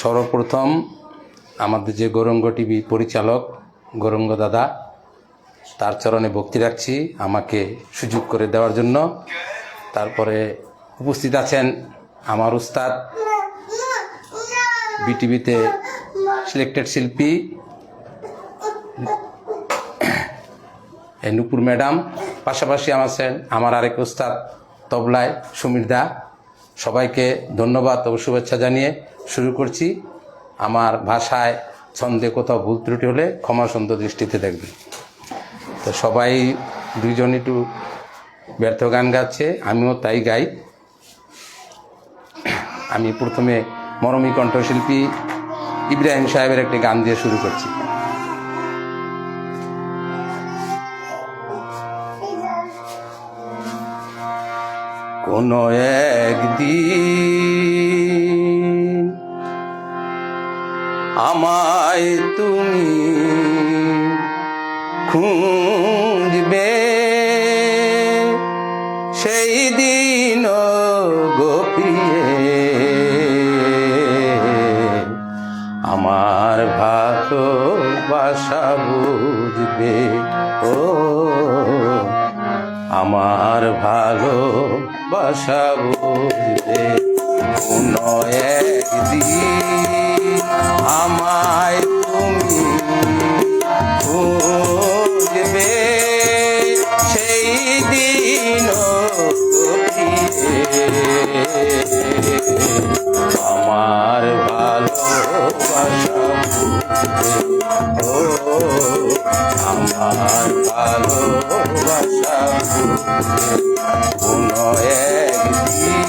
সর্বপ্রথম আমাদের যে গৌরঙ্গ টিভি পরিচালক গৌরঙ্গ দাদা, তার চরণে ভক্তি রাখছি, আমাকে সুযোগ করে দেওয়ার জন্য। তারপরে উপস্থিত আছেন আমার উস্তাদ, বিটিভিতে সিলেক্টেড শিল্পী নুপুর ম্যাডাম, পাশাপাশি আমার আমার আরেক উস্তাদ, তবলায় সমীর দা। সবাইকে ধন্যবাদ ও শুভেচ্ছা জানিয়ে শুরু করছি। আমার ভাষায় ছন্দে কোথাও ভুল ত্রুটি হলে ক্ষমা সুন্দর দৃষ্টিতে দেখবেন। তো সবাই দুইজন একটু ব্যর্থ গান গাচ্ছে, আমিও তাই গাই। আমি প্রথমে মরমী কণ্ঠশিল্পী ইব্রাহিম সাহেবের একটি গান দিয়ে শুরু করছি। কোনো একদিন আমায় তুমি খুঁজবে। সেই দিন গোপিয়ে আমার ভালোবাসা বুঝবে। ও আমার ভালোবাসা বুঝবে কোনো একদিন। আমায় তুমি আমার ভালোবাসা কোনো একদিন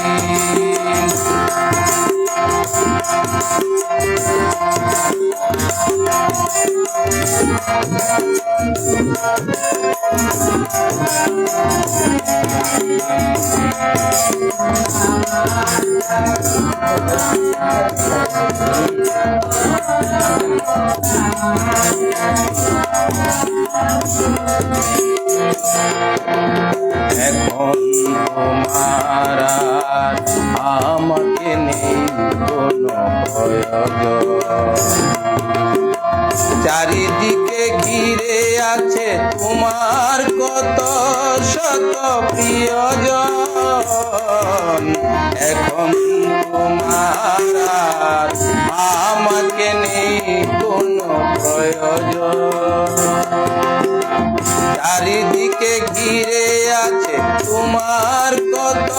এখন তোমার আমাকে নেই কোনো চারিদিকে ঘিরে আছে তোমার কত শত প্রিয়জন। এখন তোমার আমাকে নেই কোনো চারিদিকে ঘিরে আছে তোমার কত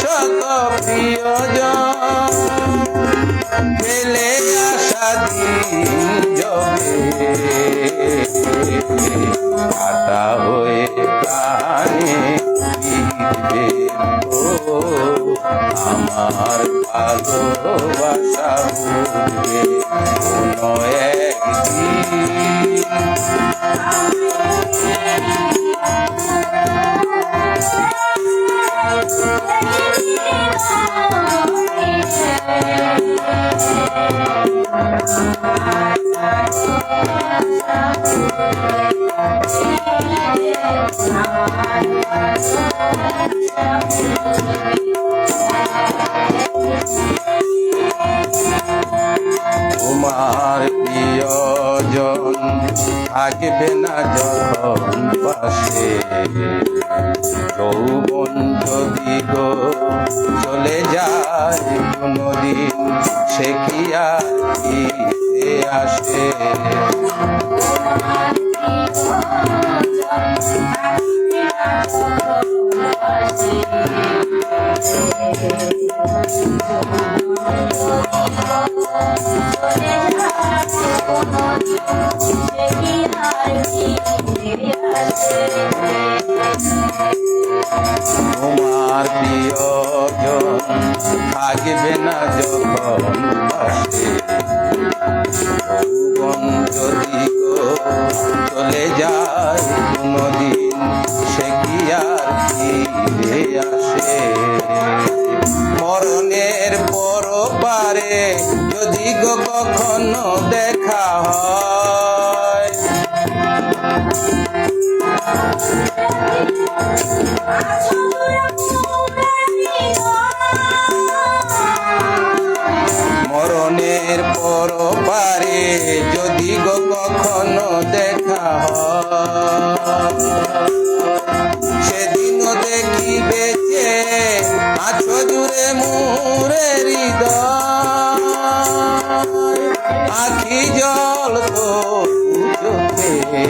শত প্রিয়জন। ফেলে আসা দিন কাটা হয়ে প্রাণে আমার ভালোবাসা বুঝবে কোনো একদিন তোমার প্রিয়জন থাকবে না যখন পাশে। যৌবন যদি গো চলে যায় কোনদিন, সে কি আর ফিরে আসে? তোমার প্রিয়জন থাকবে না যখন পাশে যদি চলে যায়, কোনদিন সে কি আর ফিরে আসে? মরণের পর। যদি গো কখনো দেখা হয়। মরণের পর পারে যদি গো কখনো দেখা হয়, সেদিনও দেখি বেঁচে জুড়ে মুরে হৃদয়। আখি জল তো চোখে।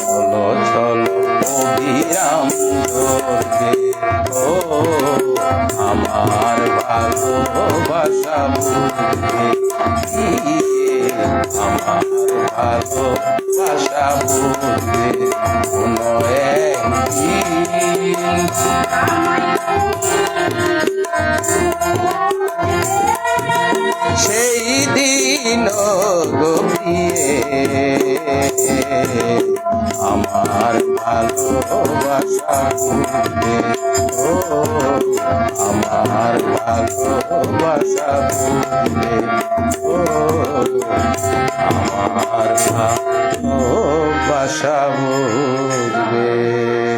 চলো চলো, অবিরাম ধরবে ও, আমার ভালোবাসা বুঝবে আমার ভালোবাসা বুঝবে কোনো সেই দিন গপিয়ে আমার ভালোবাসা ভুলবে ও আমার ভালোবাসা ভুলবে ও আমার ভালোবাসা বুঝবে